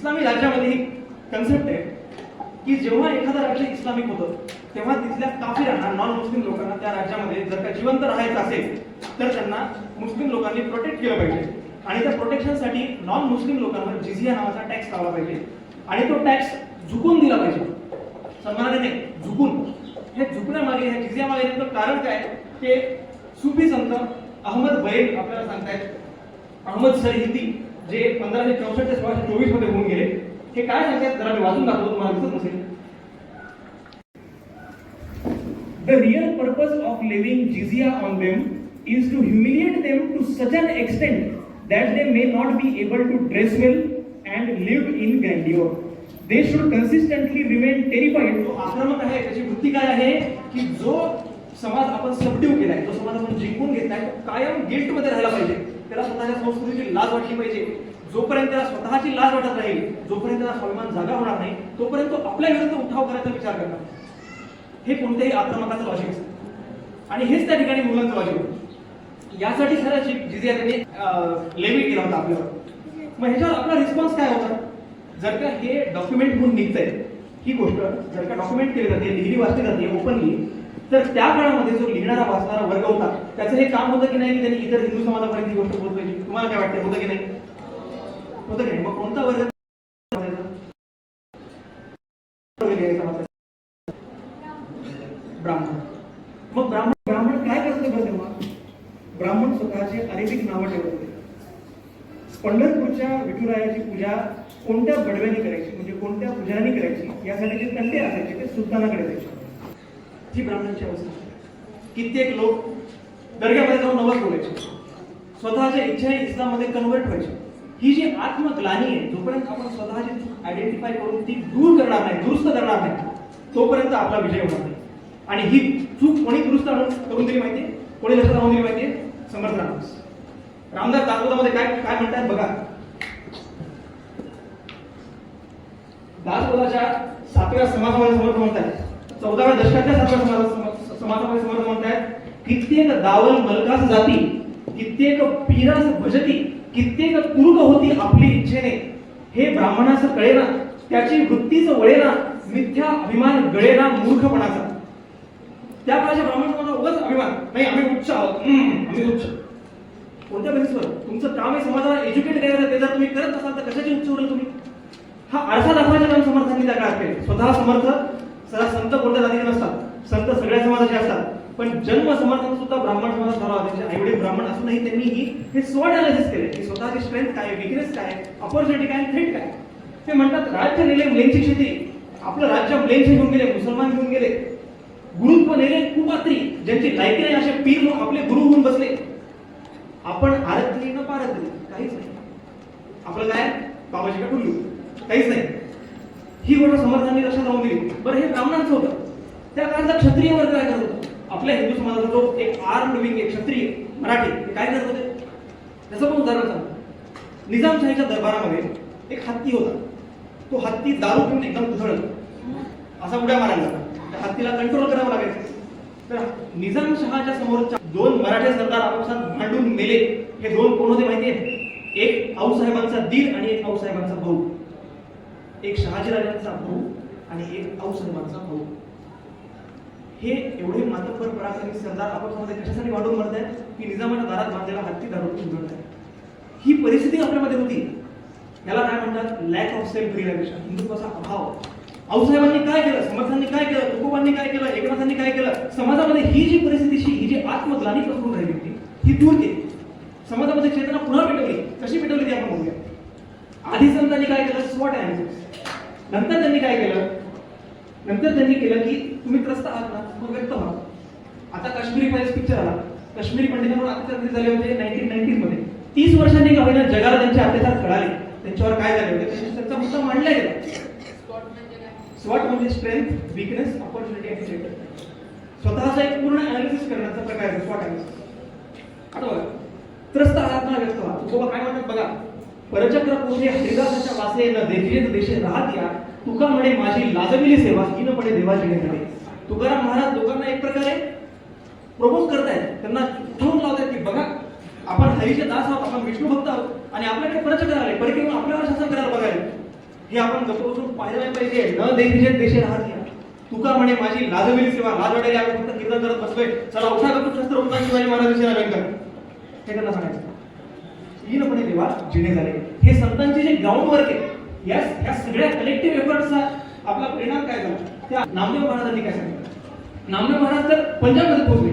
इस्लामी राज्यामध्ये ही कन्सेप्ट आहे की जेव्हा एखादं राज्य इस्लामिक होतं तेव्हा तिथल्या काफिरांना नॉन मुस्लिम लोकांना त्या राज्यामध्ये जर का जिवंत राहायचं असेल तर त्यांना मुस्लिम लोकांनी प्रोटेक्ट केलं पाहिजे. आणि त्या प्रोटेक्शनसाठी नॉन मुस्लिम लोकांवर जिझिया नावाचा टॅक्स लावला पाहिजे. आणि तो टॅक्स झुकून दिला पाहिजे. सन्मानाने झुकून. हे झुकण्यामागे ह्या जिझियामागे नेमकं कारण काय ते सुफी संत अहमद बैल आपल्याला सांगतायत. अहमद सर हिंदी. जे पंधराशे चौसष्ट ते सोळाशे चोवीसमध्ये होऊन गेले हे काय सांगतात जरा मी वाचून दाखवतो तुम्हाला दिसत नसेल The real purpose of levying jizya on them is to humiliate them to such an extent that they may not be able to dress well and live in grandeur. They should consistently remain terrified. जो आक्रमक आहे त्याची वृत्ती काय आहे की जो समाज आपण सबड्यू केलाय जो समाज आपण जिंकून घेतलाय तो कायम गिल्टमध्ये राहायला पाहिजे त्याला स्वतःच्या संस्कृतीची लाज वाटली पाहिजे. जोपर्यंत त्याला स्वतःची लाज वाटत राहील जोपर्यंत त्याला स्वाभिमान जागा होणार नाही तोपर्यंत तो आपल्या विरुद्ध उठाव करायचा विचार करणार. हे कोणत्याही आक्रमकाचं लॉजिक असतं. आणि हेच त्या ठिकाणी मुलांचं लॉजिक होतं. यासाठी खरं जिजिया त्यांनी लेवी केला होता आपल्यावर. मग ह्याच्यावर आपला रिस्पॉन्स काय होता? जर का हे डॉक्युमेंट म्हणून निघतंय ही गोष्ट जर का डॉक्युमेंट केली जाते लिहिली वाचली जाते ओपनली तर त्या काळामध्ये जो लिहिणारा वाचणारा वर्ग होता त्याचं हे काम होतं की नाही की त्यांनी इतर हिंदू समाजापर्यंत ही गोष्ट पोहोचवायची? तुम्हाला काय वाटतं होतं की नाही? होतं की नाही? मग कोणता वर्ग? ब्राह्मण. मग ब्राह्मण ब्राह्मण काय करत होते बरं तेव्हा? ब्राह्मण स्वतःचे अरेबिक नावं ठेवत. होते पंढरपूरच्या विठुरायाची पूजा कोणत्या बडव्याने करायची? म्हणजे कोणत्या पुजाऱ्याने करायची? यासाठी जे कल्ले असायचे ते सुलतानाकडे जायचे. जी ब्राह्मणांची अवस्था कित्येक लोक दर्ग्यामध्ये जाऊन नवस बोलायचे. स्वतःच्या इच्छेने इस्लाममध्ये कन्वर्ट व्हायचे. ही जी आत्मग्लानी आहे जोपर्यंत आपण स्वतःची आयडेंटिफाय करून ती दूर करणार नाही दुरुस्त करणार नाही तोपर्यंत आपला विजय होणार नाही. आणि ही चूक कोणी दुरुस्त आणून करून दिली माहिती कोणी लक्षात आणून दिली माहिती समर्थ रामदास. रामदास दासबोधामध्ये काय काय म्हणतात बघा. दासबोधाच्या सातव्या समाजामध्ये समर्थ म्हणतात चौदाव्या दशकाच्या सातव्या समाजा समाजामध्ये समर्थ म्हणतायत कित्येक दावल मलकास जाती कित्येक पीरास भजती कित्येक कुरुक होती आपली इच्छेने. हे ब्राह्मणास कळेना त्याची वृत्तीच वळेना मिथ्या अभिमान गळेना मूर्खपणाचा. त्या काळच्या ब्राह्मण समाजाला उगाच अभिमान. नाही आम्ही उच्च आहोत. आम्ही उच्च. कोणत्या बेसिसवर तुमचं काम आहे समाजाला एज्युकेट करायचं ते जर तुम्ही करत असाल तर कशाची उच्च उरल तुम्ही? हा आरसा दाखवायचं काम समर्थांनी त्या काळात केले. स्वतः समर्थ सहज संत कोणत्या जातीचे नसतात? संत सगळ्या समाजाचे असतात. पण जन्म समर्थन सुद्धा ब्राह्मण समाज झाला होता. त्यांचे आईवडील ब्राह्मण असूनही त्यांनी ही हे स्व अनालिसिस केले. की स्वतःची स्ट्रेंथ काय विकनेस काय ऑपॉर्च्युनिटी काय थ्रेट काय ते म्हणतात राज्य नेले मुलींची शेती. आपलं राज्य म्लेनचे घेऊन गेले मुसलमान घेऊन गेले. गुरुत्व नेले कुपात्री ज्यांची लायकी नाही असे पीर लोक आपले गुरु होऊन बसले. आपण आरतली न दिली काहीच नाही. आपलं काय? बाबाजी का टुल्लू काहीच नाही. ही गोष्ट समर्थांनी लक्षात राहून दिली. बरं हे ब्राह्मणांचं होतं. त्या काळातला क्षत्रिय वर्ग काय करत होता? आपल्या हिंदू समाजाचा जो एक आर्म विंग एक क्षत्रिय मराठी ते काय करत होते? त्याचं पण उदाहरण सांगतो. निजामशाहीच्या दरबारामध्ये एक हत्ती होता. तो हत्ती दारू पिऊन एकदम उधळत असा उड्या मारायला त्या हत्तीला कंट्रोल करावं लागायचं. तर निजामशहाच्या समोरच्या दोन मराठे सरदार आपापसात भांडून मेले. हे दोन कोण होते माहिती आहे एक आऊसाहेबांचा दीर आणि एक आऊसाहेबांचा भाऊ. एक शहाजीराजांचा भाऊ आणि एक आऊसाहेबांचा भाऊ. हे एवढे मातब्बर पराक्रमी सरदार आपापसामध्ये कशासाठी वाढून मरत आहेत की निजामाच्या दारात बांधलेला हत्ती दारू उघडत आहे ही परिस्थिती आपल्यामध्ये होती. याला काय म्हणतात? लॅक ऑफ सेल्फ रिअलायझेशन हिंदुत्वाचा अभाव. आऊसाहेबांनी काय केलं? समर्थांनी काय केलं? तुकोबांनी काय केलं? एकनाथांनी काय केलं? समाजामध्ये ही जी परिस्थितीशी ही जी आत्मग्लानी पसरून राहिली होती ही दूर केली. समाजामध्ये चेतना पुन्हा पेटवली कशी पेटवली ती आपण बघूया. आधी संतांनी काय केलं? स्वॉट अनालिसिस नंतर त्यांनी काय केलं? नंतर त्यांनी केलं की तुम्ही त्रस्त आहात ना मग व्यक्त व्हा. आता काश्मीरी फाईल्स पिक्चर आला. काश्मीरी पंडितांवर अत्याचार झाले होते? नाईन्टीन नाईन्टीजमध्ये. तीस वर्षांनी का होईना जगाला त्यांचे अत्याचार कळाले. त्यांच्यावर काय झाले होते? त्यांचा मुद्दा मांडला गेला स्वॉट म्हणजे स्ट्रेंथ विकनेस ऑपॉर्च्युनिटी आणि थ्रेट स्वतःचा एक पूर्ण अनालिसिस करण्याचा प्रकार आहे स्वॉट अनालिसिस आता बघा. त्रस्त आहात ना व्यक्त व्हा. तुकोबा काय म्हणतात बघा. परचक्र पुढे हरिदासाच्या वासे न देशे देशे राहत या तुका म्हणे माझी लाजविली सेवा ही पडे देवाची म्हणे तुकाराम महाराज लोकांना एक प्रकारे प्रमोट करतायत. त्यांना उठवून लावतायत की बघा आपण हरीचे दास आहोत आपण विष्णू भक्त आहोत आणि आपल्याकडे परचक्र आले परत आपल्यावर शासन करायला बघायला. हे आपण गप्प पाहायला पाहिलं पाहिजे. न देखील देशे राहत या तुका म्हणे माझी लाजविली सेवा लाज वाटायला आम्ही फक्त कीर्तन करत बसलोय. चला उठा गप्प शस्त्र उठा शिवाजी महाराज व्यंकर हे त्यांना सांगायचं. हीनपणे देवा जिणे झाले. हे संतांचे जे ग्राउंड वर्क आहे या ह्या सगळ्या कलेक्टिव्ह एफर्टचा आपला परिणाम काय झाला? त्या नामदेव महाराजांनी काय सांगितलं? नामदेव महाराज तर पंजाबमध्ये पोहोचले.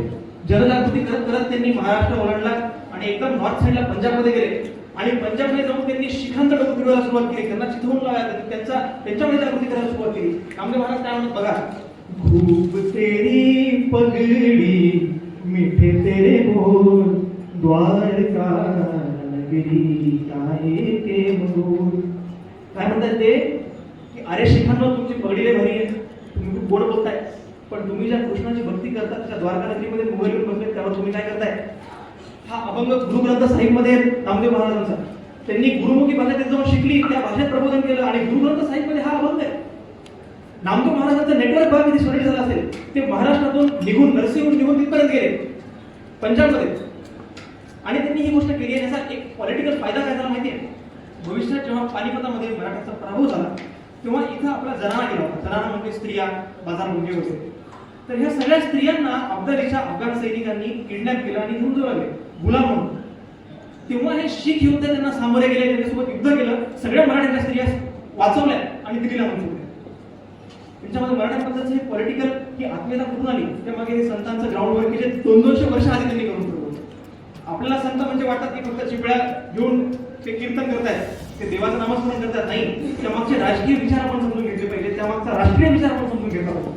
जनजागृती करत करत त्यांनी महाराष्ट्र ओलांडला आणि एकदम नॉर्थ साईडला पंजाबमध्ये गेले. आणि पंजाबमध्ये जाऊन त्यांनी शिखांत डोकं फिरवायला सुरुवात केली. त्यांना चिथवून लावायला त्यांचा त्यांच्यामध्ये जागृती करायला सुरुवात केली. नामदेव महाराज काय म्हणतात बघा? खूप तेरी पगडी मिठे तेरे बोल द्वारका काय म्हणतात ते? की अरे शिखांनो तुमची पगडीले भरी आहे तुम्ही खूप गोड बोलताय पण तुम्ही ज्या कृष्णाची भक्ती करता त्या द्वारकानगरीमध्ये मोबाईल येऊन बसले त्यावर तुम्ही काय करताय. हा अभंग गुरुग्रंथ साहिबमध्ये नामदेव महाराजांचा त्यांनी गुरुमुखी भाषा तिथे जाऊन शिकली त्या भाषेत प्रबोधन केलं आणि गुरुग्रंथ साहिबमध्ये हा अभंग आहे नामदेव महाराजांचं नेटवर्क भाग किती solid झालं असेल ते महाराष्ट्रातून निघून नरसिंहहून निघून तिथपर्यंत गेले. पंजाबमध्ये आणि त्यांनी ही गोष्ट केली आहे याचा एक पॉलिटिकल फायदा काय झाला माहिती आहे भविष्यात जेव्हा पानिपतामध्ये मराठाचा पराभव झाला तेव्हा इथं आपला जनाना गेला होता. जनाना म्हणजे स्त्रिया बाजार म्हणजे होते. तर ह्या सगळ्या स्त्रियांना अफगाणीच्या अफगाण सैनिकांनी किडनॅप केलं आणि घेऊन जाऊ लागले. गुलाम म्हणून. तेव्हा हे शीख युद्ध त्यांना सामोरे गेले त्यांच्यासोबत युद्ध केलं. सगळ्या मराठ्यांच्या स्त्रिया वाचवल्या आणि दिल्लीला म्हणून त्यांच्यामध्ये मराठ्यांबद्दलचं हे पॉलिटिकल ही आत्मीयता कुठून आली? त्यामागे संतांचं ग्राउंड वर्क जे दोन दोनशे वर्ष आधी त्यांनी करून आपल्याला संत म्हणजे वाटतात की फक्त चिपळ्या घेऊन ते कीर्तन करतायत. ते देवाचं नामस्मरण करतात. नाही त्यामागचे राजकीय विचार आपण समजून घेतले पाहिजे. त्यामागचा राष्ट्रीय विचार आपण समजून घेतला पाहिजे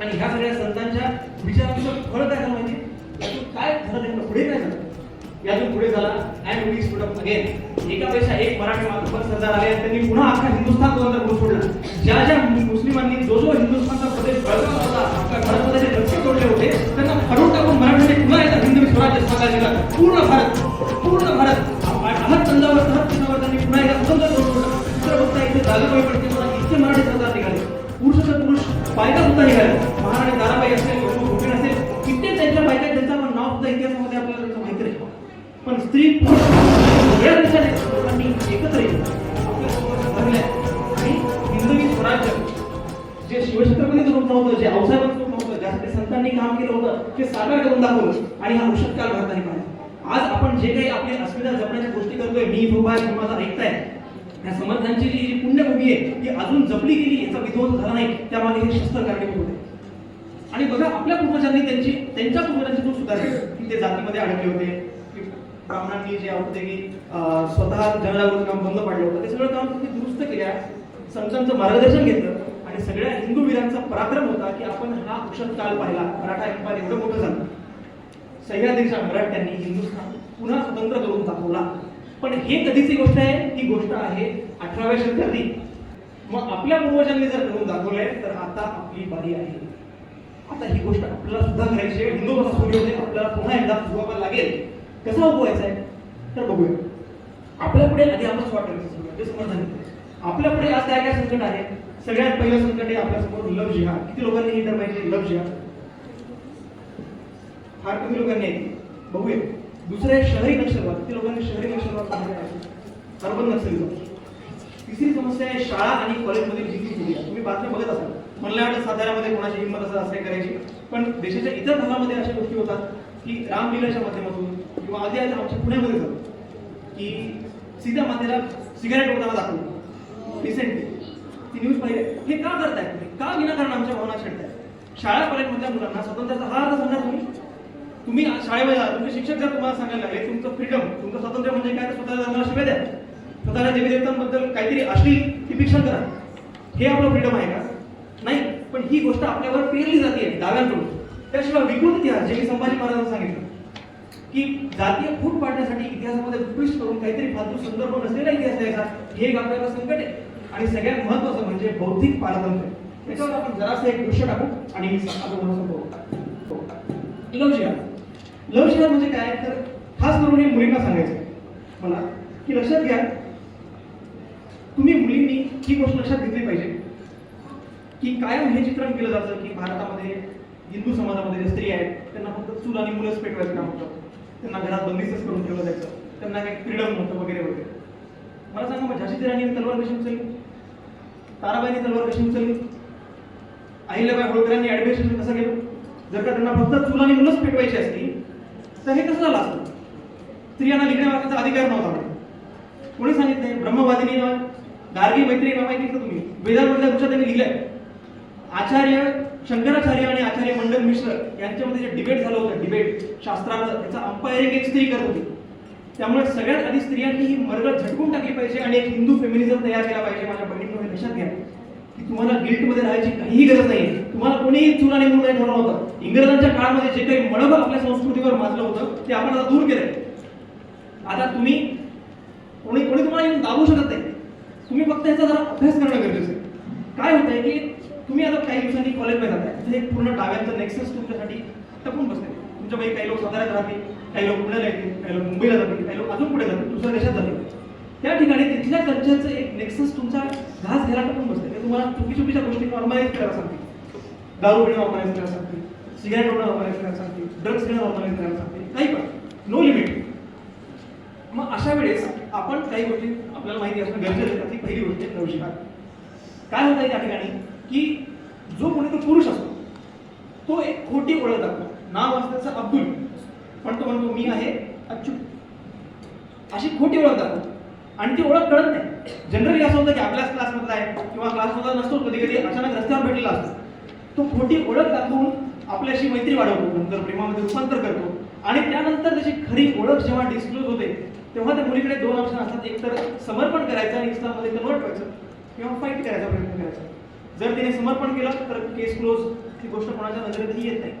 आणि ह्या सगळ्या संतांच्या विचारांचं फळ काय झालं माहिती यातून काय झालं त्यांना पुढे काय झालं? यातून पुढे झाला and we stood up again एकापेक्षा एक मराठी मातृभर सरदार आले त्यांनी पुन्हा अख्खा हिंदुस्थान स्वतंत्र करून सोडला. ज्या ज्या मुस्लिमांनी जो जो हिंदुस्थानचा प्रदेश बळकावला होता आपल्या भारताचे जे तोडले होते स्वराज्य स्थापना केला पूर्ण भारत पूर्ण भारत अहत चंदावर अहत तंजावर त्यांनी पुन्हा एकदा स्वतंत्र करून दुसरं बघता इथे जागेबाई पडते मला इतके मराठी सरदार निघाले. पुरुषाचा पुरुष बायका सुद्धा निघाले महाराणी ताराबाई असेल गोपीण असेल कित्येक त्यांच्या बायका आहेत, त्यांचं आपण नाव सुद्धा इतिहासामध्ये आपल्याला त्यांचं माहिती नाही. पण स्त्री पुरुष या देशाने लोकांनी एकत्र येऊन आपल्या आणि हिंदवी स्वराज्य जे शिवछत्रपती रूप नव्हतं जे अवसाहेबांचं संतांनी काम केलं होतं ते साकार करून दाखवलं. आणि हा औषध काल भारताने पाहिला. आज आपण जे काही आपली अस्मिता जपण्याच्या गोष्टी करतोय मी भोबा माझा ऐकताय या समर्थांची जी जी पुण्यभूमी आहे ती अजून जपली गेली याचा विध्वंस झाला नाही त्यामागे हे शस्त्र कारणीभूत होते. आणि बघा आपल्या पूर्वजांनी त्यांची त्यांच्या पूर्वजांची जो सुधार की ते जातीमध्ये अडकले होते की ब्राह्मणांनी जे होते की स्वतः जनजागृती काम बंद पाडलं होतं ते सगळं काम दुरुस्त केल्या संतांचं मार्गदर्शन घेतलं. आणि सगळ्या हिंदू वीरांचा पराक्रम होता की आपण हा अक्षर काल पाहिला. मराठा एम्पायर एवढं मोठं झालं. सह्याद्रीच्या मराठ्यांनी हिंदुस्थान पुन्हा स्वतंत्र करून दाखवला. पण हे कधीची गोष्ट आहे? ती गोष्ट आहे अठराव्या शतकातली. मग आपल्या पूर्वजांनी जर करून दाखवलंय तर आता आपली बारी आहे. आता ही गोष्ट आपल्याला सुद्धा करायची आहे. हिंदू कसा होते आपल्याला पुन्हा एकदा उगवावा लागेल. कसा उगवायचा आहे? तर बघूया. आपल्या पुढे आधी आपण स्वाट करायचं सुरुवात, आपल्या पुढे आज काय काय संकट आहे? सगळ्यात पहिलं संकट आहे आपल्यासमोर लव किती लोकांनी हे तर माहिती लव जिहाद? फार कमी लोकांनी बघूया. दुसरं आहे शहरी नक्षलवाद. किती लोकांनी शहरी नक्षलवाद पाहिलं आहे? अर्बन नक्षलिझम तिसरी समस्या आहे शाळा आणि कॉलेजमध्ये जिंकली सुविधा तुम्ही बातम्या बघत असाल. म्हणल्या वाटत साताऱ्यामध्ये कोणाची हिंमत असं असं करायची. पण देशाच्या इतर भागामध्ये अशा गोष्टी होतात की रामलीलाच्या माध्यमातून किंवा आधी आज आमच्या पुण्यामध्ये झालं की सीता मातेला सिगारेट होताना दाखवलं. रिसेंटली ती न्यूज पाहिजे हे का करताय तुम्ही? का विनाकारण आमच्या भावना छेडताय? शाळा कॉलेजमधल्या मुलांना स्वतंत्राचा हा अर्थ सांगणार तुम्ही. तुम्ही शाळेमध्ये जा, तुमचे शिक्षक जर तुम्हाला सांगायला लागले तुमचं फ्रीडम तुमचं स्वातंत्र्य म्हणजे काय? तर स्वतःला धर्माला शिवाय द्या. स्वतःला देवी देवतांबद्दल काहीतरी अश्लील टिपिक्शन करा. हे आपलं फ्रीडम आहे का? नाही. पण ही गोष्ट आपल्यावर पेरली जाते डाव्यांकडून. त्याशिवाय विकृत इतिहास जे मी संभाजी महाराजांना सांगितलं की जातीय फूट पाडण्यासाठी इतिहासामध्ये ट्विस्ट करून काहीतरी फालतू संदर्भ नसलेला इतिहास द्यायचा हे एक आपल्याला संकट आहे. आणि सगळ्यात महत्वाचं म्हणजे बौद्धिक पारतंत्र्य त्याच्यावर आपण जरासं एक दृश्य टाकू आणि लव जिहाद लव जिहाद म्हणजे काय? तर खास करून हे मुलींना सांगायचं आहे. मला. की लक्षात घ्या तुम्ही मुलींनी ही गोष्ट लक्षात घेतली पाहिजे. की कायम हे चित्रण केलं जातं की भारतामध्ये हिंदू समाजामध्ये जे स्त्री आहेत त्यांना फक्त चूल आणि मुलंच पेटवायचं काम होतं. त्यांना घरात बंदिस्तच करून ठेवलं जायचं. त्यांना काही फ्रीडम नव्हतं वगैरे वगैरे. मला सांगा मग झाशी राणी तलवार कशी उचलली ताराबाईंनी तलवार कशी उचलली. अहिल्याबाई होळकरांनी ऍडमिनिस्ट्रेशन कसं केलं? जर का त्यांना फक्त चूल आणि मुलंच पेटवायची असती तर हे कसं झालं असतं? स्त्रियांना लिहिण्या अधिकार नव्हता. कोणी सांगितलंय ब्रह्मवादिनी नाव गार्गी मैत्री नाव माहिती का तुम्ही? वेदांमधल्या गोष्टी त्यांनी लिहिलंय. आचार्य शंकराचार्य आणि आचार्य मंडल मिश्र यांच्यामध्ये जे डिबेट झालं होतं डिबेट शास्त्रार्थ त्याचा अंपायरिंग एक स्त्री करत होती. त्यामुळे सगळ्यात आधी स्त्रियांनी ही मर्ग झटकून टाकली पाहिजे आणि एक हिंदू फेमिनिझम तयार केला पाहिजे. माझ्या बहिणींनो लक्षात घ्या. की तुम्हाला गिल्टमध्ये राहायची काहीही गरज नाही तुम्हाला कोणीही चूल आणि नाही ठरवलं होतं. इंग्रजांच्या काळामध्ये जे काही मळब आपल्या संस्कृतीवर माजलं होतं ते आपण आता दूर केलंय. आता तुम्ही कोणी कोणी तुम्हाला येऊन दाबू शकत नाही. तुम्ही फक्त याचा जरा अभ्यास करणं गरजेचं आहे. काय होतंय की तुम्ही आता काही दिवसांनी कॉलेजमध्ये जाताय. तिथे एक पूर्ण डाव्यांचं नेक्सस तुमच्यासाठी टपून बसते तुमच्यापैकी काही लोक साधारण राहतील. काही लोक पुण्याला येतील काही लोक मुंबईला जातील काही लोक अजून पुढे जातील दुसऱ्या देशात जातील. त्या ठिकाणी तिथल्या कल्चरचं एक नेक्सस तुमचा घास घ्यायला टपून बसते ते तुम्हाला चुकी चुकीच्या गोष्टी नॉर्मलाइज करायला सांगतील दारू पिणं नॉर्मलाइज करायला सांगतील सिगारेट ओढणं नॉर्मलाइज करायला सांगतील ड्रग्स घेणं नॉर्मलाइज करायला सांगतील काही पण. नो लिमिट मग अशा वेळेस आपण काही गोष्टी आपल्याला माहिती असणं गरजेचं आहे. त्यातली पहिली गोष्ट करू नवशिकार काय होतं त्या ठिकाणी? की जो कोणी तो पुरुष असतो तो एक खोटी ओळख दाखवतो. नाव असल्याचं त्याचं अब्दुल. पण तो म्हणतो मी आहे अच्युत. अशी खोटी ओळख दाखवतो आणि ती ओळख कळत नाही. जनरली असं होतं की आपल्याच क्लासमधला आहे किंवा क्लासमधला नसतो कधी कधी अचानक रस्त्यावर भेटलेला असतो. तो खोटी ओळख दाखवून आपल्याशी मैत्री वाढवतो नंतर प्रेमामध्ये रूपांतर करतो. आणि त्यानंतर त्याची खरी ओळख जेव्हा डिस्क्लोज होते तेव्हा त्या मुलीकडे दोन ऑप्शन असतात. एक तर समर्पण करायचं आणि इस्लाममध्ये कन्वर्ट व्हायचं किंवा फाईट करायचा प्रयत्न करायचा. जर तिने समर्पण केलं तर केस क्लोज ती गोष्ट कोणाच्या नजरेतही येत नाही.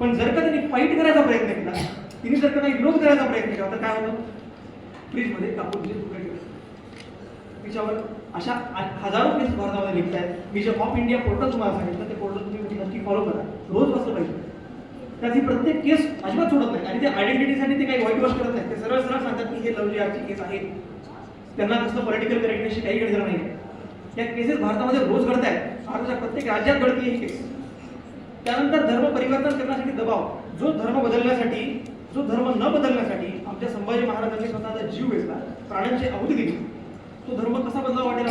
पण जर का तिने फाईट करायचा प्रयत्न केला तिने जर त्यांना काही करायचा प्रयत्न केला तर काय होतं? फ्रीजमध्ये कापून तिचे तुकडे ठेवले तिच्यावर अशा हजारो केस भारतामध्ये निघत आहेत. मी जे ऑफ इंडिया पोर्टल तुम्हाला सांगितलं ते पोर्टल तुम्ही नक्की फॉलो करा. रोज वाचलं पाहिजे. त्यात ही प्रत्येक केस अजिबात सोडत नाही. आणि ते आयडेंटिटीसाठी ते काही वाईट वॉश करत नाही. ते सरळ सरळ सांगतात की हे लवली जिहादची केस आहे. त्यांना कसलं पॉलिटिकल करेक्टनेसची काही गरज नाही या केसेस भारतामध्ये रोज घडत आहेत. भारताच्या प्रत्येक राज्यात घडते ही केस त्यानंतर धर्म परिवर्तन करण्यासाठी दबाव. जो धर्म बदलण्यासाठी जो धर्म न बदलण्यासाठी आमच्या संभाजी महाराजांनी स्वतःचा जीव वेचला प्राण्यांची आहुती दिली. तो धर्म कसा बदलावा वाटेल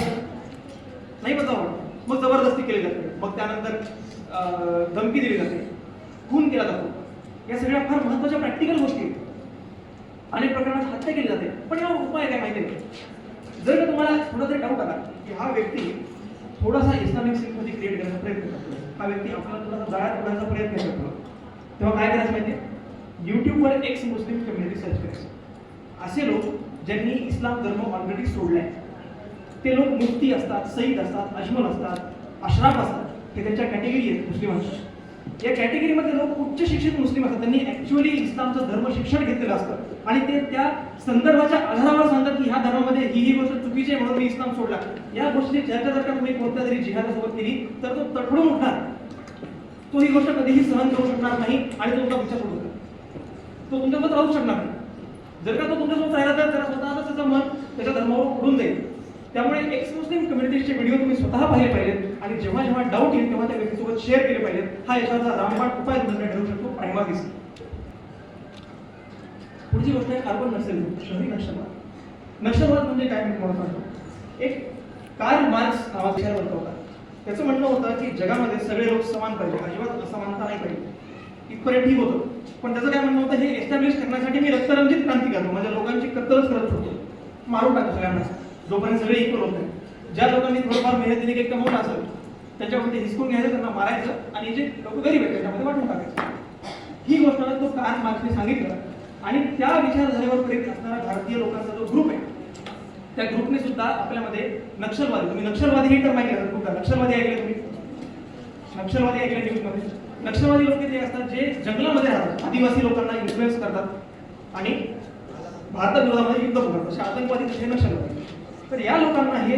नाही बदलावा वाटत मग जबरदस्ती केली जाते. मग त्यानंतर धमकी दिली जाते. खून केला जातो. या सगळ्या फार महत्त्वाच्या प्रॅक्टिकल गोष्टी आहेत. अनेक प्रकरणात हत्या केली जाते. पण यावर उपाय काय माहिती नाही जर का तुम्हाला थोडा तरी डाऊट आला की हा व्यक्ती थोडासा इस्लामिक सिंपथी क्रिएट करण्याचा प्रयत्न करतो हा व्यक्ती आपल्याला थोडासा जाळ्यात उडण्याचा प्रयत्न करतो तेव्हा काय करायचं माहिती युट्यूबवर एक्स मुस्लिम कम्युनिटी सर्च करायचं असे लोक ज्यांनी इस्लाम धर्म ऑलरेडी सोडलाय. ते लोक मुफ्ती असतात सईद असतात अजमल असतात अशराफ असतात. हे त्यांच्या कॅटेगरी आहेत मुस्लिमांच्या. या कॅटेगरीमध्ये लोक उच्च शिक्षित मुस्लिम असतात. त्यांनी ऍक्च्युअली इस्लामचं धर्म शिक्षण घेतलेलं असतं. आणि ते त्या संदर्भाच्या आधारावर सांगतात की ह्या धर्मामध्ये ही ही गोष्ट चुकीची आहे म्हणून मी इस्लाम सोडला. या गोष्टी चर्चा जर का तुम्ही कोणत्या तरी जिहादासोबत केली तर तो तडफडून उठणार. तो ही गोष्ट कधीही सहन करू शकणार नाही आणि तो तुमचा विचार सोडू तो तुमच्यासोबत राहू शकणार नाही. जर का तो तुमच्यासोबत राहिला तर त्याला स्वतःच त्याचं मन त्याच्या धर्मावर उडून जाईल त्यामुळे एक्स मुस्लिम कम्युनिटीचे व्हिडिओ तुम्ही स्वतः पाहिले पाहिजेत आणि जेव्हा जेव्हा डाऊट येईल तेव्हा त्या व्यक्तीसोबत शेअर केले पाहिजेत. हा यशाचा रामबाण उपाय तुमच्याकडे ठरू शकतो. पाहिमा दिसतो पुढची गोष्ट आहे कार्बन नसेल शहरी नक्षलवाद. नक्षलवाद म्हणजे काय मी तुम्हाला सांगतो. एक कार्ल मार्क्स नावाचा विचारवंत होता त्याचं म्हणणं होतं की जगामध्ये सगळे लोक समान पाहिजे अजिबात असमानता नाही पाहिजे. इथपर्यंत ठीक होतं. पण त्याचं काय म्हणणं होतं हे एस्टॅब्लिश करण्यासाठी मी रक्तरंजित क्रांती करतो. माझ्या लोकांची कत्तलच करत होतो. मारून टाकतो सगळ्यांना. जोपर्यंत सगळे इक्वल होत नाही. ज्या लोकांनी थोडंफार मेहनतीने काही कमवलं असेल त्याच्यामध्ये हिसकून घ्यायचं त्यांना मारायचं आणि जे लोक गरीब आहेत त्याच्यामध्ये वाटून टाकायचं. ही गोष्ट तो कार मार्क्सने सांगितलं. आणि त्या विचारधारेवर प्रेरित असणारा भारतीय लोकांचा जो ग्रुप आहे त्या ग्रुपने सुद्धा आपल्यामध्ये नक्षलवादी तुम्ही नक्षलवादी हे टर्म ऐकलं खूपदा. नक्षलवादी ऐकले तुम्ही? नक्षलवादी ऐकले न्यूजमध्ये नक्षलवादी लोक ते असतात? जे जंगलामध्ये राहतात आदिवासी लोकांना इन्फ्लुएन्स करतात आणि भारताविरोधामध्ये युद्ध करतात असे आतंकवादी तसे नक्षलवादी. तर या लोकांना हे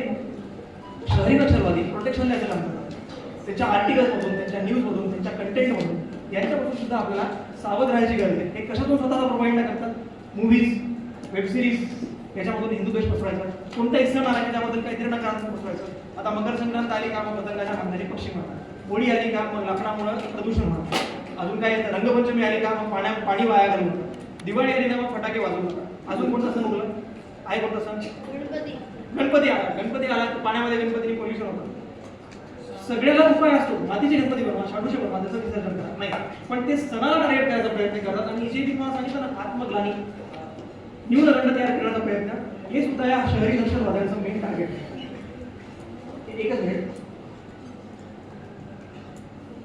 शहरी नक्षलवादी प्रोटेक्शन द्यायचं काम करतात त्यांच्या आर्टिकल्समधून त्यांच्या न्यूजमधून त्यांच्या कंटेंटमधून यांच्यापासून सुद्धा आपल्याला सावध राहायची गरज आहे. हे कशातून स्वतःचा प्रोपागंडा करतात? मूवीज वेब सिरीज याच्यामधून हिंदू देश पसरायचा कोणता इस्लाम आला की त्याबद्दल काहीतरी नकारात्मक पसरायचं आता मकर संक्रांत आली का मग पतंगाच्या मागणारे पक्षी म्हणतात. होळी आली का? मग लाकडामुळं प्रदूषण म्हणतात अजून काय येतं? रंगपंचमी आली का? मग पाण्या पाणी वाया घालू नका दिवाळी आली का मग फटाके वाजवू नका अजून कोणता सण उरला आहे कोणता सण? गणपती. गणपती आला. गणपती आला. तर पाण्यामध्ये गणपतीने पोल्युशन होतं. सगळ्याला उपाय असतो. मातीचे गणपती बनवा शाडूचे बनवा त्याचं विसर्जन करा. नाही पण ते सणाला टार्गेट करायचा प्रयत्न करतात. आणि जे मी तुम्हाला सांगितलं ना आत्मग्लानी. न्यूनदंड तयार करण्याचा प्रयत्न. हे सुद्धा या शहरी नक्षलवाद्यांचं मेन टार्गेट आहे एकच मिनिट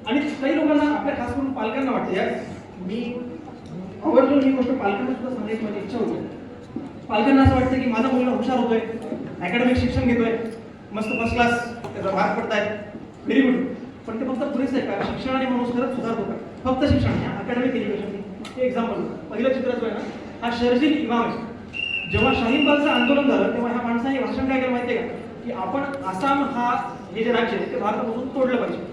आणि काही लोकांना आपल्या खास करून पालकांना वाटते. मी आवर्जून ही गोष्ट पालकांना सुद्धा सांगायची माझी इच्छा होती. पालकांना असं वाटतं की माझा मुलगा हुशार होतोय अकॅडमिक शिक्षण घेतोय मस्त फर्स्ट क्लास त्याचा मार्क पडतायत. व्हेरी गुड पण ते फक्त पुरेसं आहे का? शिक्षणाने माणूस खरंच सुधारतो होता. फक्त शिक्षण अकॅडमिक एज्युकेशन हे एक्झाम्पल पहिलं चित्र जो आहे ना हा शर्जील इमाम आहे. जेव्हा शाहीनबागचं आंदोलन झालं तेव्हा ह्या माणसाने भाषण काय केलं माहितीये का? की आपण आसाम हा हे जे राज्य आहे ते भारतापासून तोडलं पाहिजे.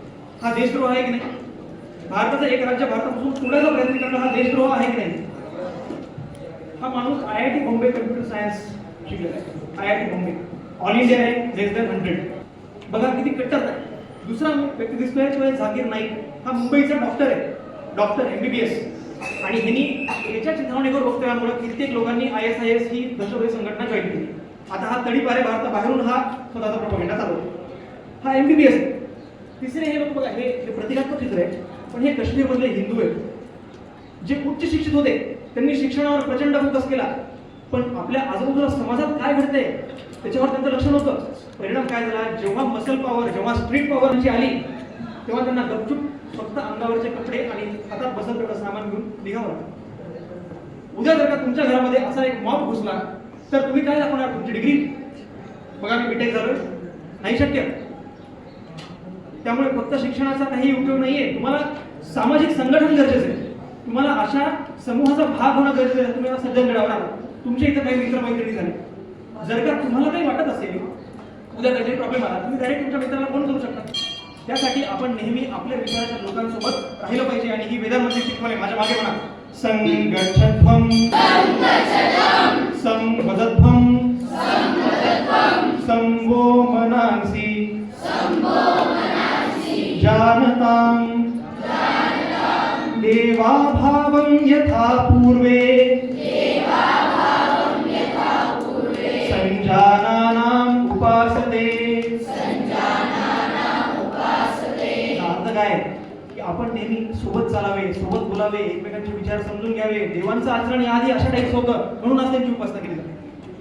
हा देशद्रोह आहे की नाही? भारताचं एक राज्य भारतापासून तोडायचा प्रयत्न करणं हा देशद्रोह आहे की नाही? हा माणूस I I T Bombay computer science शिकलेला आहे. I I T Bombay. All India आहे लेस दॅन हंड्रेड बघा किती कट्टर आहे. दुसरा व्यक्ती दिसतोय तो आहे झाकीर नाईक. हा मुंबईचा डॉक्टर आहे. Doctor M B B S आणि ह्यांनी याच्या चिंतावणीवर वक्तव्यामुळे कित्येक लोकांनी आय एस आय एस ही दहशतवादी संघटना जॉईन केली. आता हा तडीपारे भारताबाहेरून हा स्वतःचा प्रोपगेंडा चालवतो. हा एम बी बी आहे तिसरे हे लोक बघा हे हे प्रतिकात्मक चित्र आहे पण हे काश्मीरमधले हिंदू आहेत. जे उच्च शिक्षित होते त्यांनी शिक्षणावर प्रचंड फोकस केला. पण आपल्या आजूबाजूला समाजात काय घडतंय त्याच्यावर त्यांचं लक्ष नव्हतं. परिणाम काय झाला? जेव्हा मसल पॉवर जेव्हा स्ट्रीट पॉवर जी आली तेव्हा त्यांना गपचूप फक्त अंगावरचे कपडे आणि हातात बसल सामान घेऊन निघावं लागलं. उद्या जर का तुमच्या घरामध्ये असा एक मॉब घुसला तर तुम्ही काय दाखवणार? तुमची डिग्री बघा मी बीटेक झालो नाही शक्य. त्यामुळे फक्त शिक्षणाचा काही उपयोग नाहीये. तुम्हाला सामाजिक संघटन गरजेचं आहे. तुम्हाला अशा समूहाचा भाग होणं गरजेचं आहे. तुम्ही सज्जन घडावं तुमच्या इथं काही मित्रमैत्रिणी झाले. जर का तुम्हाला काही वाटत असेल उद्या काहीतरी प्रॉब्लेम आला तुम्ही डायरेक्ट तुमच्या मित्राला फोन करू शकता. त्यासाठी आपण नेहमी आपल्या विचाराच्या लोकांसोबत राहिलं पाहिजे आणि ही वेदांमध्ये शिकवण आहे माझ्या मागे म्हणा संगठध्वम संवदध्वम देवाभावं यथा पूर्वे। सञ्जानानाम् उपासते। याचा अर्थ काय की आपण नेहमी सोबत चालावे सोबत बोलावे एकमेकांचे विचार समजून घ्यावे. देवांचं आचरण याआधी अशा टाईपचं होतं म्हणून आज त्यांची उपासना केली जाते.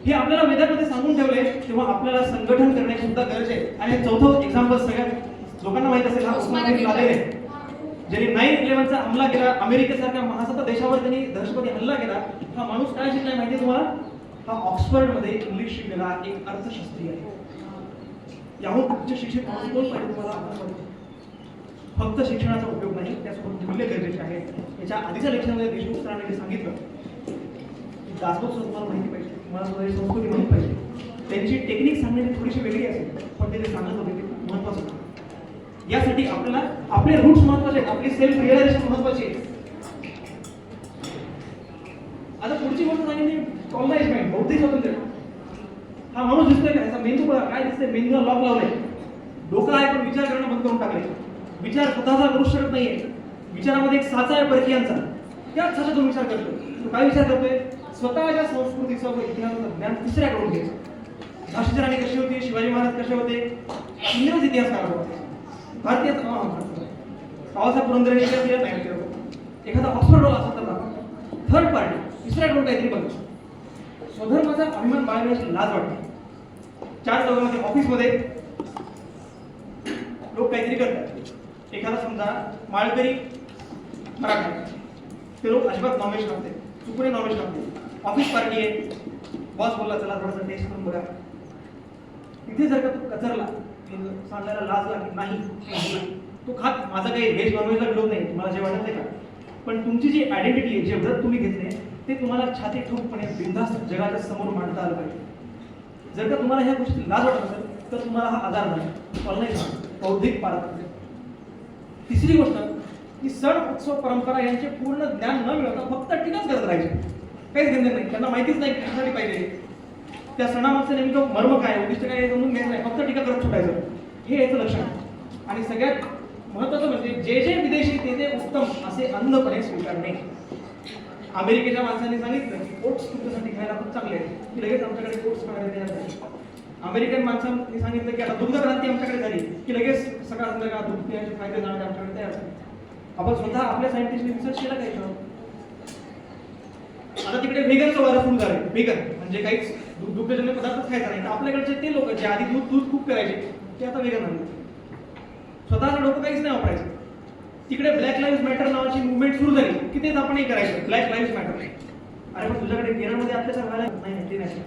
हे आपल्याला वेदांमध्ये सांगून ठेवले तेव्हा आपल्याला संघटन करणे सुद्धा गरज आहे. आणि चौथं एक्झाम्पल सगळ्या लोकांना माहीत असेल हा उस्मान आहे ज्यांनी नाईन इलेव्हनचा हमला केला अमेरिकेसारख्या महासत्ता देशावर त्यांनी दहशतवादी हल्ला केला हा माणूस काय शिकलाय माहिती तुम्हाला? हा ऑक्सफर्डमध्ये इंग्लिश शिकलेला एक अर्थशास्त्री आहे. याहून उच्च शिक्षित माणूस कोण पाहिजे तुम्हाला? फक्त शिक्षणाचा उपयोग नाही त्यासोबत मूल्य गरजेचे आहे. याच्या आधीच्या लेक्चरमध्ये देशमुख सरांनी जे सांगितलं की दासबोध तुम्हाला माहिती पाहिजे. तुम्हाला संस्कृती माहिती पाहिजे. त्यांची टेक्निक सांगण्याची थोडीशी वेगळी असेल पण ते सांगत होते ते महत्वाचं होतं. यासाठी आपल्याला आपले रूट्स महत्त्वाचे आहेत आपली सेल्फ रिअलायझेशन महत्वाची आहे आता पुढची गोष्ट म्हणजे सांगितली कॉम्बाइजमेंट बौद्धिक स्वातंत्र्य. हा माणूस दिसतोय का? याचा मेंदू बघा काय दिसतंय? मेंदूला लॉक लावलंय. डोकं आहे पण विचार करणं बंद करून टाकले विचार स्वतःचा करू शकत नाहीये. विचारामध्ये एक साचा आहे परकीयांचा त्याच साच्यातून विचार करतो तो काय विचार करतोय? स्वतःच्या संस्कृतीचा व इतिहासाचं ज्ञान तिसऱ्याकडून घ्यायचं. झाशीची राणी कशी होती? शिवाजी महाराज कसे होते? इंग्रज इतिहासकार होते. भारतीय पावसा पुरंदरे इतिहास करतो नाही एखादा ऑक्सफर्ड रोल असेल तर थर्ड पार्टी तिसऱ्याकडून काहीतरी बघा स्वधर्माचा अभिमान बाळगण्याची लाज वाटते. चार लोकांमध्ये ऑफिसमध्ये लोक काहीतरी करतात. एखादा समजा माळकरी मराठा ते लोक अजिबात नॉनव्हेज खाते चुकून नॉनव्हेज खाते ऑफिस पार्टी आहे. बॉस बोलला चला थोडासा टेस्ट करून बघा. तिथे जर का तू कचरला सांगायला लाज लागली. नाही. तो खात माझा काही व्हेज नॉनव्हेजला विरोध नाही. तुम्हाला जे वाटत ते का पण तुमची जी आयडेंटिटी आहे जे व्रत तुम्ही घेतले ते तुम्हाला छाती ठोकपणे बिंदास जगाच्या समोर मांडता आलं पाहिजे. जर का तुम्हाला ह्या गोष्टी लाज वाटत असेल तर तुम्हाला हा आजार नाही. सांग बौद्धिक पारदर्शक तिसरी गोष्ट की सण उत्सव परंपरा यांचे पूर्ण ज्ञान न मिळवता फक्त टीकाच करत राहायचे. काहीच घेणं नाही. त्यांना माहितीच नाही कशासाठी पाहिजे. त्या सणामागचं नेमकं मर्म काय उद्दिष्ट काय समजून घ्यायचं नाही. फक्त टीका करत सुटायचं हे याचं लक्षण आणि सगळ्यात महत्वाचं म्हणजे जे जे विदेशी ते ते उत्तम असे अन्नपणे स्वीकारणे. अमेरिकेच्या माणसांनी सांगितलं की ओट्स तुमच्यासाठी खायला खूप चांगले आहेत. की लगेच आमच्याकडे ओट्स खायला तयार झाले अमेरिकन माणसांनी सांगितलं की आता दुग्ध क्रांती आमच्याकडे झाली. की लगेच सकाळ संध्याकाळ दूध पिण्याचे फायदे जाणार आमच्याकडे तयार झाले. आपण स्वतः आपल्या सायंटिस्टने रिसर्च केला काय आता तिकडे व्हेगन वारं सुरू झाले व्हेगन म्हणजे काहीच दुग्धजन्य पदार्थ खायचा नाही. तर आपल्याकडचे ते लोक जे आधी दूध दूध खूप करायचे ते आता वेगळं झाले स्वतःचं डोकं काहीच नाही वापरायचं तिकडे ब्लॅक लाईव्ह मॅटर नावाची मुवमेंट सुरू झाली की तेच आपण हे करायचं ब्लॅक लाईव्ह मॅटर अरे पण तुझ्याकडे केरळमध्ये अत्याचार व्हायला नाही ते नाही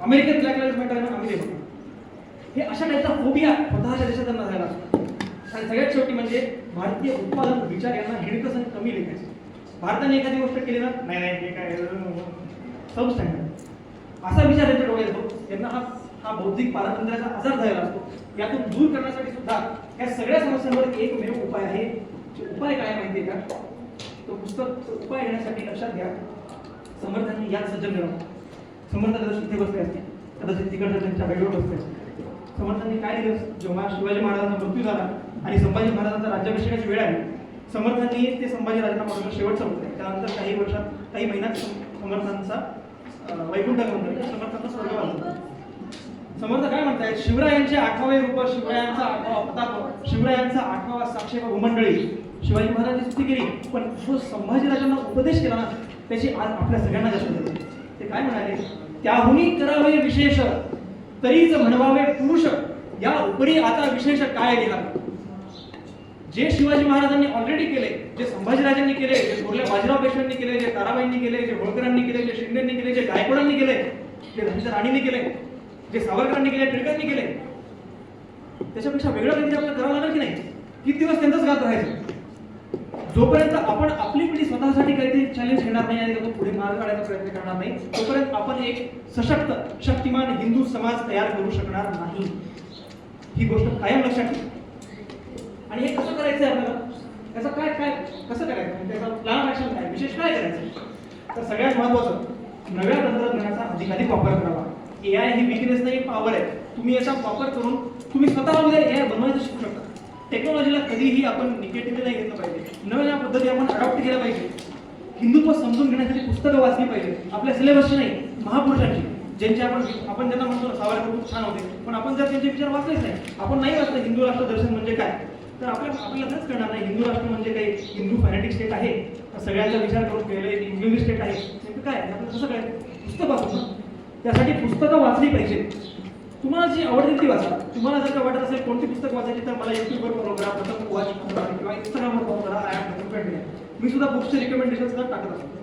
अमेरिकेत ब्लॅक लाईव्ह मॅटर आहे ना आम्ही देतो हे अशा टाईपचा फोबिया स्वतःच्या देशात त्यांना झाला आणि सगळ्यात शेवटी म्हणजे भारतीय उत्पादन विचार यांना हिडकसन कमी लेखायचे भारताने एखादी गोष्ट केली ना नाही नाही हे काय सब स्टँडर्ड असा विचार यांच्या डोक्यात येतो त्यांना हा हा बौद्धिक पारतंत्र्याचा आजार झालेला असतो. यातून दूर करण्यासाठी सुद्धा या सगळ्या समस्यांवर एकमेव उपाय आहे उपाय काय आहे माहितीये का? तो पुस्तक उपाय घेण्यासाठी लक्षात घ्या. समर्थांनी यात सज्जन करावं समर्थ कदाचित इथे बसले असते कदाचित तिकडच्या त्यांच्या बेडवर बसले असते समर्थांनी काय दिलं? जेव्हा शिवाजी महाराजांचा मृत्यू झाला आणि संभाजी महाराजांचा राज्याभिषेकाची वेळ आली समर्थांनी ते संभाजी राजांना शेवटचा शेवटचं होतं त्यानंतर काही वर्षात काही महिन्यात समर्थांचा वैकुंठ गमन समर्थांचा स्वर्ग समर्थ काय म्हणताय? शिवरायांचे आठवावे रूप शिवरायांचा आठवा प्रताप शिवरायांचा आठवा साक्षी भूमंडळी. शिवाजी महाराजांची स्तुती केली पण जो संभाजीराजांना उपदेश केला ना त्याची आज आपल्या सगळ्यांना जास्त होते. ते काय म्हणाले? त्याहूनही करावे विशेष तरीच म्हणवावे पुरुष या उपरी आता विशेष काय लिहा जे शिवाजी महाराजांनी ऑलरेडी केले जे संभाजीराजांनी केले जे थोरल्या बाजीराव पेशव्यांनी केले जे ताराबाईंनी केले जे होळकरांनी केले जे शिंदेंनी केले जे गायकवाडांनी केले जे झाशीच्या राणींनी केले जे सावरकरांनी केले टिळकांनी केले त्याच्यापेक्षा वेगळं काहीतरी आपल्याला करावं लागेल की नाही? किती दिवस त्यांचाच गात राहायचं? जोपर्यंत आपण आपली पिढी स्वतःसाठी काहीतरी चॅलेंज घेणार नाही आणि तो पुढे मार्ग काढायचा प्रयत्न करणार नाही तोपर्यंत आपण एक सशक्त शक्तिमान हिंदू समाज तयार करू शकणार नाही. ही गोष्ट कायम लक्षात ठेवा. आणि हे कसं करायचं आहे आपल्याला? त्याचं काय काय कसं करायचं? म्हणजे त्याचा प्लॅन ऍक्शन काय? विशेष काय करायचं? तर सगळ्यात महत्वाचं नव्या तंत्रज्ञानाचा अधिकाधिक वापर करावा. ए आय ही विकनेस नाही पॉवर आहे. तुम्ही याचा वापर करून तुम्ही स्वतः उद्या ए आय बनवायचं शिकू शकता. टेक्नॉलॉजीला कधीही आपण निगेटिव्ह नाही घेतलं पाहिजे. नव्या पद्धती आपण अडॉप्ट केल्या पाहिजे. हिंदुत्व समजून घेण्यासाठी पुस्तकं वाचली पाहिजे. आपल्या सिलेबसची नाही महापुरुषांची. ज्यांचे आपण आपण ज्यांना म्हणतो सावरकर खूप छान होते. पण आपण जर त्यांचे विचार वाचलेच नाही आपण नाही वाचलं हिंदू राष्ट्र दर्शन म्हणजे काय? तर आपल्या आपल्याला तेच कळणार नाही हिंदू राष्ट्र म्हणजे काही हिंदू फॅनेटिक स्टेट आहे. सगळ्यांचा विचार करून केलेलं इंग्लिश स्टेट आहे. नेमकं काय? आपलं कसं काय? पुस्तक वाचू ना त्यासाठी पुस्तकं वाचली पाहिजेत तुम्हाला जी आवडतील ती वाचा. तुम्हाला जर का वाटत असेल कोणती पुस्तक वाचायची तर मला युट्यूबवर फॉलो करा प्रथम वॉच किंवा इंस्टाग्रामवर फॉलो करा आय एम रिकमेंड मी सुद्धा बुक्सचे रिकमेंडेशन सुद्धा टाकत असतो.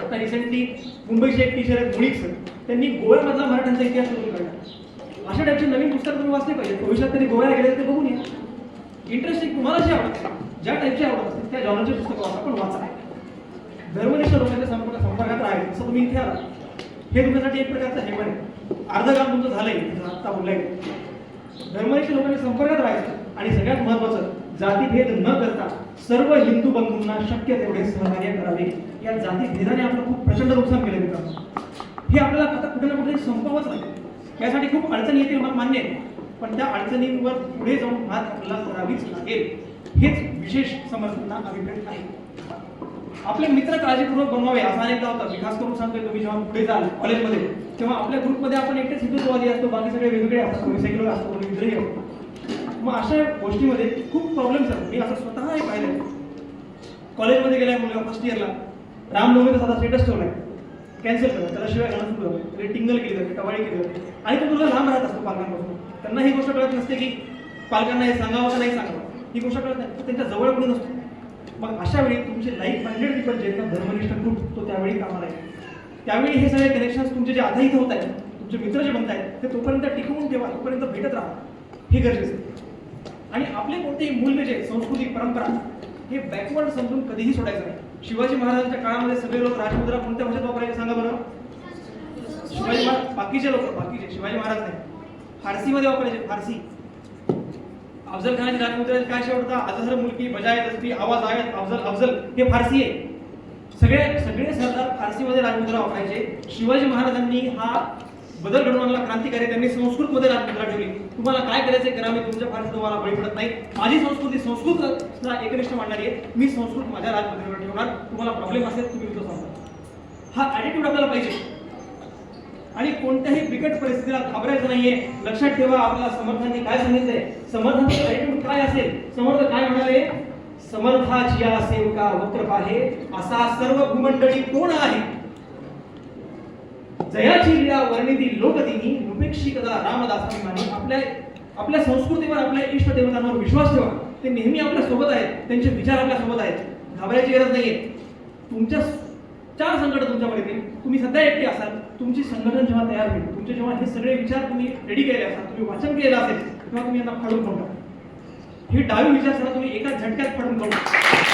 आता रिसेंटली मुंबईचे एक टीचर आहेत मुळीक सर त्यांनी गोव्यामधला मराठ्यांचा इतिहास सुरू काढला. अशा टाईपचे नवीन पुस्तक तुम्ही वाचले पाहिजे भविष्यात तरी गोव्याला गेले ते बघून या. इंटरेस्टिंग तुम्हाला जे आवडते ज्या टाईपचे आवडत असतील त्या जॉनरचे पुस्तक वाचा पण वाचा. धर्मनिष्ठ लोकांच्या संपर्क संपर्कात राहील असं तुम्ही इथे आला हे तुमच्यासाठी एक प्रकारचं हेवन आहे. अर्ध काम तुमचं झालंय जसं आत्ता बोललंय. धर्मनिष्ठ लोकांच्या संपर्कात राहायचं आणि सगळ्यात महत्वाचं जातीभेद न करता सर्व हिंदू बंधूंना शक्य तेवढे सहकार्य करावे. या जातीभेदाने आपलं खूप प्रचंड नुकसान केलं मित्रांनो. हे आपल्याला आता कुठे ना कुठे संपवच लागेल. यासाठी खूप अडचणी येतील मला मान्य आहे. पण त्या अडचणींवर पुढे जाऊन हात आपल्याला करावीच लागेल. हेच विशेष समर्थना अभिप्रेत आहे. आपले मित्र काळजीपूर्वक बनवावे असा अनेकदा होता. मी खास करून सांगतोय तुम्ही जेव्हा पुढे जाल कॉलेजमध्ये तेव्हा आपल्या ग्रुपमध्ये आपण एकटेच हिंदुत्ववादी असतो बाकी सगळे वेगवेगळे असतात कोणी सेक्युलर असतो कोणी विद्रोही असतो मग अशा गोष्टीमध्ये खूप प्रॉब्लेम्स आहेत. मी असं स्वतः हे पाहिलंय. कॉलेजमध्ये गेलाय मुलगा फर्स्ट इयरला रामनवमीचा साधा स्टेटस ठेवलाय. कॅन्सल करा त्याला शिवाय घालून सुरू झालं टिंगल केली जाते टवाळी केली जाते आणि तो मुलगा लांब राहत असतो पालकांपासून. त्यांना ही गोष्ट कळत नसते की पालकांना हे सांगावं का नाही सांगावं. ही गोष्ट कळत नाही. त्यांच्या जवळ कोणी नसतो. मग अशा वेळी तुमचे लाईक माइंडेड पीपल जे आहेत ना धर्मनिष्ठ ग्रुप तो त्यावेळी कामाला आहे त्यावेळी हे सगळे कनेक्शन तुमचे जे आता इथे होत आहेत तुमचे मित्र जे बनत आहेत ते तोपर्यंत टिकवून ठेवा तोपर्यंत भेटत राहा. हे गरजेचं आहे. आणि आपले कोणतेही मूल्य जे संस्कृती परंपरा हे बॅकवर्ड समजून कधीही सोडायचं नाही. शिवाजी महाराजांच्या काळामध्ये सगळे लोक राजमुद्रा कोणत्या भाषेत वापरायचे सांगा बरं? शिवाजी महाराज बाकीचे लोक बाकीचे शिवाजी महाराज नाही. फारसीमध्ये वापरायचे फारसी. अफजल खानाची राजमुद्रा काय शेवट होता सर मुलगी बजाय दस्ती आवाज आयात अफजल अफजल हे फारसी आहे. सगळे सगळे सरदार फारसीमध्ये राजमुद्रा वापरायचे. शिवाजी महाराजांनी हा बदल घडवून आणला क्रांतिकारी. त्यांनी संस्कृतमध्ये राजमुद्रा ठेवली. तुम्हाला काय करायचं करा मी तुमच्या फारसी तुम्हाला बळी पडत नाही. माझी संस्कृती संस्कृत एकनिष्ठ मांडणारी आहे. मी संस्कृत माझ्या राजमुद्रेवर ठेवणार. तुम्हाला प्रॉब्लेम असेल तुम्ही तो सांगा. हा ॲटिट्यूड आपल्याला पाहिजे. आणि कोणत्याही बिकट परिस्थितीला घाबरायचं नाहीये. लक्षात ठेवा आपल्याला समर्थांनी काय सांगितलंय? समर्थांचं काय असेल? समर्थ काय म्हणाले? समर्थाची या सेवका वक्र पाहे. असा सर्व भूमंडळी कोण आहे? जयाची लीला वर्णिती लोकदिनी नुपेक्षी कदा रामदासांनी आपल्या आपल्या संस्कृतीवर आपल्या इष्ट देवतांवर विश्वास ठेवा. ते नेहमी आपल्यासोबत आहेत. त्यांचे विचार आपल्यासोबत आहेत. घाबरायची गरज नाहीये. तुमच्या चार संकट तुमच्याकडे येतील. तुम्ही सध्या एकटे असाल. तुमची संघटन जेव्हा तयार होईल तुमचे जेव्हा हे सगळे विचार तुम्ही रेडी केले असाल तुम्ही वाचन केलं असेल तेव्हा तुम्ही यांना फाडून काढू हे डावी विचारसरणा तुम्ही एका झटक्यात फाडून काढू